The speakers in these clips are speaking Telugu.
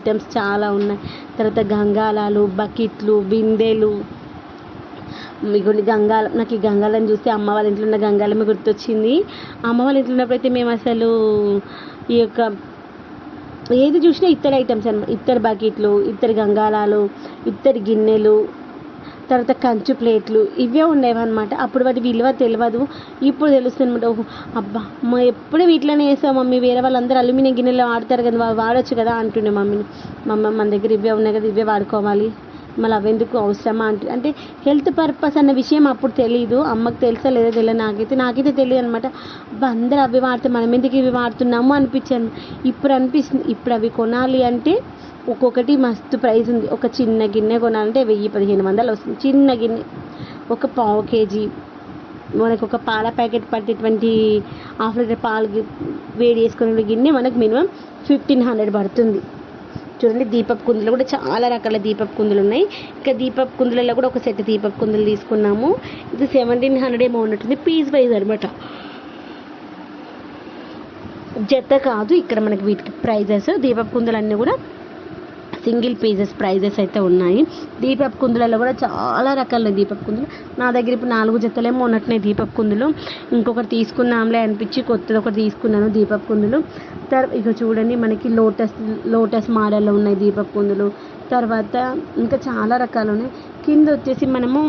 ఐటమ్స్ చాలా ఉన్నాయి. తర్వాత గంగాలాలు బకెట్లు బిందెలు. మీకు గంగాలం నాకు ఈ గంగాలం చూస్తే అమ్మ వాళ్ళ ఇంట్లో ఉన్న గంగాలమే గుర్తొచ్చింది. అమ్మ వాళ్ళ ఇంట్లో ఉన్నప్పుడైతే మేము అసలు ఈ యొక్క ఏది చూసినా ఇత్తడి ఐటమ్స్ అనమాట ఇత్తడి బకెట్లు ఇత్తడి గంగాలాలు ఇత్తడి గిన్నెలు తర్వాత కంచు ప్లేట్లు ఇవే ఉండేవన్నమాట. అప్పుడు వాటి విలువ తెలియదు ఇప్పుడు తెలుస్తుంది అనమాట ఓహో అబ్బా మా ఎప్పుడు వీటిలోనే వేసాం మమ్మీ? వేరే వాళ్ళందరూ అల్యూమినియం గిన్నెలు వాడతారు కదా వాడచ్చు వాడొచ్చు కదా అంటుండే మమ్మీని మమ్మ మన దగ్గర ఇవే ఉన్నాయి కదా ఇవే వాడుకోవాలి. మళ్ళీ అవెందుకు అవసరమా అంటే అంటే హెల్త్ పర్పస్ అన్న విషయం అప్పుడు తెలియదు అమ్మకి తెలుసా లేదో తెలియదు నాకైతే నాకైతే తెలియదు అనమాట అందరూ అవి వాడితే మనం ఎందుకు ఇవి వాడుతున్నాము అనిపించాను. ఇప్పుడు అనిపిస్తుంది ఇప్పుడు అవి కొనాలి అంటే ఒక్కొక్కటి మస్తు ప్రైస్ ఉంది. ఒక చిన్న గిన్నె కొనాలంటే వెయ్యి పదిహేను వందలు వస్తుంది. చిన్న గిన్నె. ఒక పావు కేజీ. మనకు ఒక పాల ప్యాకెట్ పట్టేటువంటి హాఫ్ లీటర్ పాలు వేడి చేసుకునే గిన్నె మనకు మినిమం ఫిఫ్టీన్ హండ్రెడ్ పడుతుంది. చూడండి దీపపు కుందులు కూడా చాలా రకాల దీపపు కుందులు ఉన్నాయి. ఇంకా దీపపు కుందులలో కూడా ఒక సెట్ దీపపు కుందులు తీసుకున్నాము. ఇది సెవెంటీన్ హండ్రెడ్ ఏమో ఉన్నట్టుంది. పీస్ వైజ్ అనమాట జత కాదు. ఇక్కడ మనకి వీటికి ప్రైజెస్ దీపపు కుందులు అన్నీ కూడా సింగిల్ పీసెస్ ప్రైజెస్ అయితే ఉన్నాయి. దీపపు కుందులలో కూడా చాలా రకాల దీపపు కుందులు. నా దగ్గర ఇప్పుడు నాలుగు జతలేమో ఉన్నట్టున్నాయి దీపపు కుందులు. ఇంకొకటి తీసుకున్నాంలే అనిపించి కొత్తది ఒకటి తీసుకున్నాను దీపపు కుందులు. తర్వాత ఇక చూడండి మనకి లోటస్ లోటస్ మోడల్లో ఉన్నాయి దీపపు కుందులు. తర్వాత ఇంకా చాలా రకాలు ఉన్నాయి కింద వచ్చేసి మనము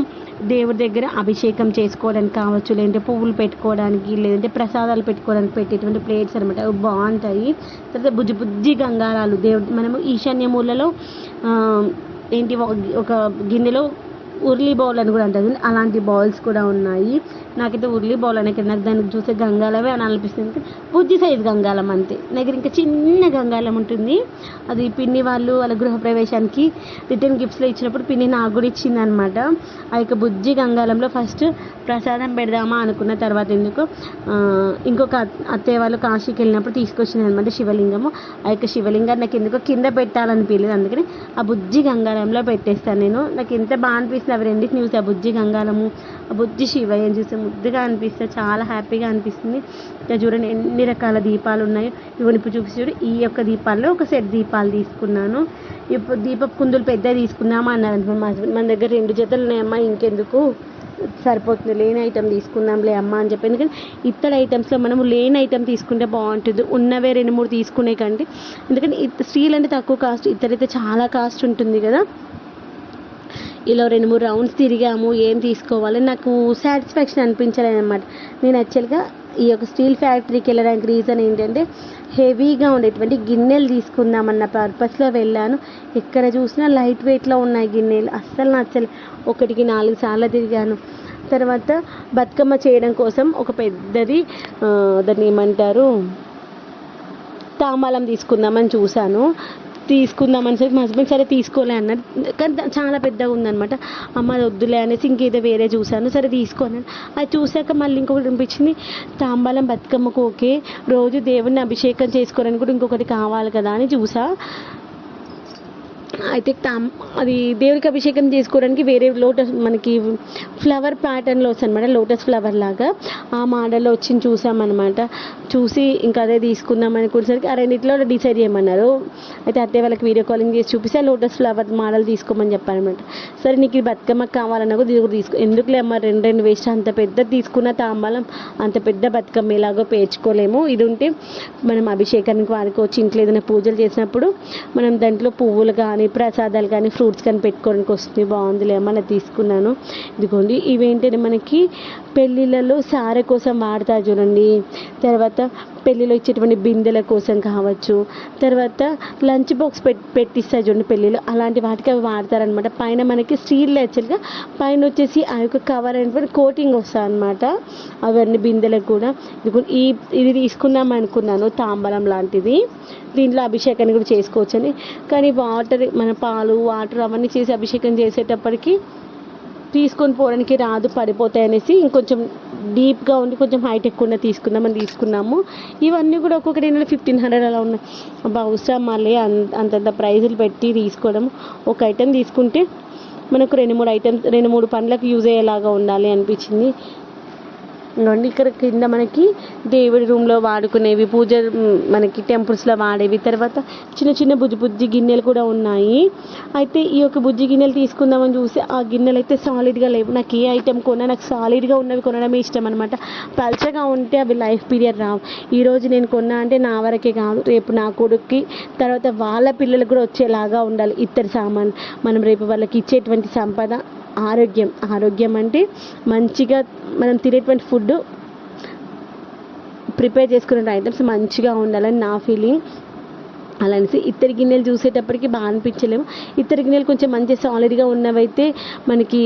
దేవుడి దగ్గర అభిషేకం చేసుకోవడానికి కావచ్చు లేదంటే పువ్వులు పెట్టుకోవడానికి లేదంటే ప్రసాదాలు పెట్టుకోవడానికి పెట్టేటువంటి ప్లేట్స్ అనమాట అవి బాగుంటాయి. తర్వాత బుజ్జి బుజ్జి గంగారాలు. దేవుడు మనము ఈశాన్య మూలలో ఏంటి ఒక గిన్నెలో ఉర్లీ బౌల్ అని కూడా అంటుంది అలాంటి బౌల్స్ కూడా ఉన్నాయి. నాకైతే ఉర్లీ బౌల్ అనే నాకు దానికి చూస్తే గంగాలమే అని అనిపిస్తుంది. బుద్ధి సైజ్ గంగాలం అంతే. దగ్గర ఇంకా చిన్న గంగాలం ఉంటుంది. అది పిన్ని వాళ్ళు వాళ్ళ గృహప్రవేశానికి రిటర్న్ గిఫ్ట్స్లో ఇచ్చినప్పుడు పిన్ని నాకు కూడా ఇచ్చిందనమాట ఆ యొక్క బుజ్జి గంగాలంలో ఫస్ట్ ప్రసాదం పెడదామా అనుకున్న తర్వాత ఎందుకు ఇంకొక అత్తయ్య వాళ్ళు కాశీకి వెళ్ళినప్పుడు తీసుకొచ్చింది అనమాట శివలింగము. ఆ యొక్క శివలింగాన్ని నాకు ఎందుకో కింద పెట్టాలనిపించలేదు అందుకని ఆ బుజ్జి గంగాలంలో పెట్టేస్తాను నేను. నాకు ఎంత బాగా అనిపిస్తుంది అవి రెండింటిని చూసి ఆ బుజ్జి గంగాలము ఆ బుజ్జి శివయ్యని చూస్తే ముద్దుగా అనిపిస్తుంది చాలా హ్యాపీగా అనిపిస్తుంది. ఇంకా చూడండి ఎన్ని రకాల దీపాలు ఉన్నాయో. ఇవన్నీ ఇప్పుడు చూపి చూడు ఈ యొక్క దీపాల్లో ఒక సెట్ దీపాలు తీసుకున్నాను. ఇప్పుడు దీపపు కుందులు పెద్ద తీసుకుందామా అన్నారు మా హస్బెండ్ మన దగ్గర రెండు జతలు ఉన్నాయమ్మా ఇంకెందుకు? సరిపోతుంది లేని ఐటెం తీసుకుందాంలే అమ్మ అని చెప్పి. ఎందుకంటే ఇత్తడి ఐటమ్స్లో మనము లేని ఐటెం తీసుకుంటే బాగుంటుంది. ఉన్నవే రెండు మూడు తీసుకునే కంటే. ఎందుకంటే స్టీల్ అంటే తక్కువ కాస్ట్ ఇతరైతే చాలా కాస్ట్ ఉంటుంది కదా. ఇలా రెండు మూడు రౌండ్స్ తిరిగాము ఏం తీసుకోవాలి? నాకు సాటిస్ఫాక్షన్ అనిపించలేదన్నమాట నేను యాక్చువల్గా ఈ యొక్క స్టీల్ ఫ్యాక్టరీకి వెళ్ళడానికి రీజన్ ఏంటంటే హెవీగా ఉండేటువంటి గిన్నెలు తీసుకుందామన్న పర్పస్లో వెళ్ళాను. ఎక్కడ చూసినా లైట్ వెయిట్లో ఉన్నాయి గిన్నెలు. అస్సలు నచ్చలే. ఒకటికి నాలుగు సార్లు తిరిగాను. తర్వాత బతుకమ్మ చేయడం కోసం ఒక పెద్దది దాన్ని ఏమంటారు తాంబాలం తీసుకుందామని చూశాను. తీసుకుందామని చెప్పి మా హస్బెండ్ సరే తీసుకోలే అన్నారు కానీ చాలా పెద్దగా ఉందన్నమాట. అమ్మ అది వద్దులే అనేసి ఇంకేదో వేరే చూశాను. సరే తీసుకోను అది చూశాక మళ్ళీ ఇంకొకటి అనిపించింది తాంబాలం బతుకమ్మకు ఓకే రోజు దేవుడిని అభిషేకం చేసుకోవడానికి కూడా ఇంకొకటి కావాలి కదా అని చూసా. అయితే తాం అది దేవుడికి అభిషేకం చేసుకోవడానికి వేరే లోటస్ మనకి ఫ్లవర్ ప్యాటర్న్లో వస్తుంది అనమాట లోటస్ ఫ్లవర్ లాగా. ఆ మోడల్లో వచ్చింది చూసామన్నమాట. చూసి ఇంకా అదే తీసుకుందాం అనుకునేసరికి ఆ రెండిట్లో డిసైడ్ చేయమన్నారు. అయితే అత్తే వాళ్ళకి వీడియో కాలింగ్ చేసి చూపిస్తే ఆ లోటస్ ఫ్లవర్ మోడల్ తీసుకోమని చెప్పారనమాట సరే నీకు ఈ బతుకమ్మకి కావాలన్నా కూడా ఇది కూడా తీసుకో. ఎందుకులే అమ్మ రెండు రెండు వేస్ట్ అంత పెద్ద తీసుకున్న తాంబాలం అంత పెద్ద బతుకమ్మ ఎలాగో పేర్చుకోలేము. ఇది ఉంటే మనం అభిషేకానికి వాడుకోవచ్చు ఇంట్లో ఏదైనా పూజలు చేసినప్పుడు మనం దాంట్లో పువ్వులు కానీ ప్రసాదాలు కానీ ఫ్రూట్స్ కానీ పెట్టుకోవడానికి వస్తుంది బాగుందిలే అమ్మ తీసుకున్నాను. ఇదిగోండి ఇవేంటంటే మనకి పెళ్ళిళ్ళలో సారె కోసం వాడతారు చూడండి. తర్వాత పెళ్ళిలో ఇచ్చేటువంటి బిందెల కోసం కావచ్చు తర్వాత లంచ్ బాక్స్ పెట్టి పెట్టిస్తారు చూడండి పెళ్ళిలో. అలాంటి వాటికి అవి వాడతారనమాట పైన మనకి స్టీల్ యాక్చువల్గా పైన వచ్చేసి ఆ యొక్క కవర్ అనేటువంటి కోటింగ్ వస్తుంది అనమాట అవన్నీ బిందెలకు కూడా. ఈ ఇది తీసుకుందాం అనుకున్నాను తాంబలం లాంటిది. దీంట్లో అభిషేకాన్ని కూడా చేసుకోవచ్చని. కానీ వాటర్ మన పాలు వాటర్ అవన్నీ చేసి అభిషేకం చేసేటప్పటికి తీసుకొని పోవడానికి రాదు పడిపోతాయి అనేసి ఇంకొంచెం డీప్గా ఉండి కొంచెం హైట్ ఎక్కువ తీసుకుందామని తీసుకున్నాము. ఇవన్నీ కూడా ఒక్కొక్కటి ఏంటంటే ఫిఫ్టీన్ హండ్రెడ్ అలా ఉన్నాయి. బహుశా మళ్ళీ అంత అంతంత ప్రైజులు పెట్టి తీసుకోవడం. ఒక ఐటెం తీసుకుంటే మనకు రెండు మూడు ఐటమ్స్ రెండు మూడు పండ్లకు యూజ్ అయ్యేలాగా ఉండాలి అనిపించింది. ఇవ్వండి ఇక్కడ కింద మనకి దేవుడి రూమ్లో వాడుకునేవి పూజ మనకి టెంపుల్స్లో వాడేవి. తర్వాత చిన్న చిన్న బుజ్జి బుజ్జి గిన్నెలు కూడా ఉన్నాయి. అయితే ఈ యొక్క బుజ్జి గిన్నెలు తీసుకుందామని చూసి ఆ గిన్నెలు అయితే సాలిడ్గా లేవు. నాకు ఏ ఐటెం కొన్నా నాకు సాలిడ్గా ఉన్నవి కొనడమే ఇష్టం అనమాట పల్చగా ఉంటే అవి లైఫ్ పీరియడ్ రావు. ఈరోజు నేను కొన్నా అంటే నా వరకే కాదు. రేపు నా కొడుక్కి తర్వాత వాళ్ళ పిల్లలకు కూడా వచ్చేలాగా ఉండాలి. ఇత్తడి సామాన్. మనం రేపు వాళ్ళకి ఇచ్చేటువంటి సంపద ఆరోగ్యం. ఆరోగ్యం అంటే మంచిగా మనం తినేటువంటి ఫుడ్ ప్రిపేర్ చేసుకునే ఐటమ్స్ మంచిగా ఉండాలని నా ఫీలింగ్. అలా అనేసి ఇత్తడి గిన్నెలు చూసేటప్పటికి బాగా అనిపించలేము. ఇత్తడి గిన్నెలు కొంచెం మంచి సాలిడ్గా ఉన్నవైతే మనకి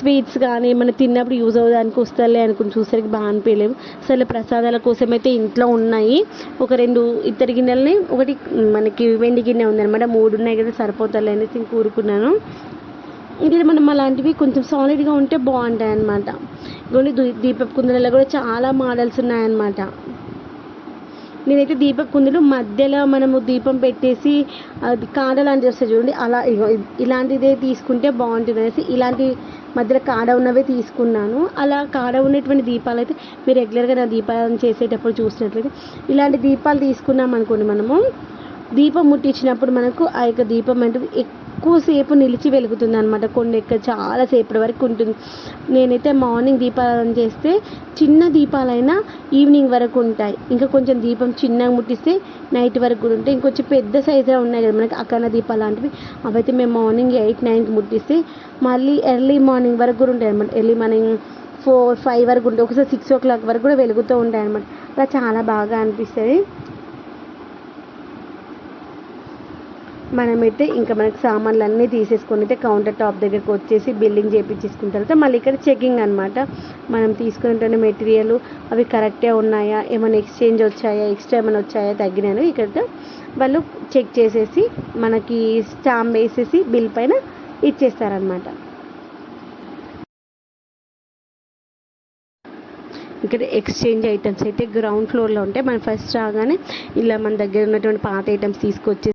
స్వీట్స్ కానీ మనం తిన్నప్పుడు యూజ్ అవ్వడానికి వస్తాలే అనుకుని చూసరికి బాగా అనిపించలేము. సరే ప్రసాదాల కోసం అయితే ఇంట్లో ఉన్నాయి. ఒక రెండు ఇత్తడి గిన్నెలని ఒకటి మనకి వెండి గిన్నె ఉందన్నమాట. మూడు ఉన్నాయి కదా సరిపోతాయి అనేసి ఇంక ఊరుకున్నాను. ఇది మనం అలాంటివి కొంచెం సాలిడ్గా ఉంటే బాగుంటాయి అన్నమాట. ఇంకోటి దీ- దీపపు కుందులలో కూడా చాలా మోడల్స్ ఉన్నాయన్నమాట. నేనైతే దీపపు కుందులు మధ్యలో మనము దీపం పెట్టేసి అది కాడ లాంటిది వస్తుంది చూడండి అలా ఇగో ఇలాంటిదే తీసుకుంటే బాగుంటుంది అనేసి ఇలాంటి మధ్యలో కాడ ఉన్నవే తీసుకున్నాను. అలా కాడ ఉన్నటువంటి దీపాలు అయితే మీరు రెగ్యులర్గా నా దీపాలను చేసేటప్పుడు చూసినట్లయితే ఇలాంటి దీపాలు తీసుకున్నాం అనుకోండి మనము దీపం ముట్టించినప్పుడు మనకు ఆ యొక్క దీపం అంటే ఎక్కువసేపు నిలిచి వెలుగుతుంది అనమాట కొండ ఎక్క చాలాసేపటి వరకు ఉంటుంది. నేనైతే మార్నింగ్ దీపాలను చేస్తే చిన్న దీపాలైనా ఈవినింగ్ వరకు ఉంటాయి. ఇంకా కొంచెం దీపం చిన్నగా ముట్టిస్తే నైట్ వరకు కూడా ఉంటాయి. ఇంకొంచెం పెద్ద సైజులో ఉన్నాయి కదా మనకి అఖండ దీపాలు లాంటివి. అవైతే మేము మార్నింగ్ ఎయిట్ నైన్కి ముట్టిస్తే మళ్ళీ ఎర్లీ మార్నింగ్ వరకు కూడా ఉంటాయి అనమాట ఎర్లీ మార్నింగ్ ఫోర్ ఫైవ్ వరకు ఉంటాయి. ఒకసారి సిక్స్ ఓ క్లాక్ వరకు కూడా వెలుగుతూ ఉంటాయి అనమాట అలా చాలా బాగా అనిపిస్తుంది. మనమైతే ఇంకా మనకి సామాన్లు అన్నీ తీసేసుకొని అయితే కౌంటర్ టాప్ దగ్గరకు వచ్చేసి బిల్లింగ్ చేయించేసుకున్న తర్వాత మళ్ళీ ఇక్కడ చెకింగ్ అనమాట మనం తీసుకున్నటువంటి మెటీరియల్ అవి కరెక్టే ఉన్నాయా? ఏమైనా ఎక్స్చేంజ్ వచ్చాయా? ఎక్స్ట్రా ఏమైనా వచ్చాయా? తగ్గినాను ఇక్కడ వాళ్ళు చెక్ చేసేసి మనకి స్టాంప్ వేసేసి బిల్ పైన ఇచ్చేస్తారనమాట ఇక్కడ ఎక్స్చేంజ్ ఐటమ్స్ అయితే గ్రౌండ్ ఫ్లోర్లో ఉంటాయి. మనం ఫస్ట్ రాగానే ఇలా మన దగ్గర ఉన్నటువంటి పాత ఐటమ్స్ తీసుకొచ్చి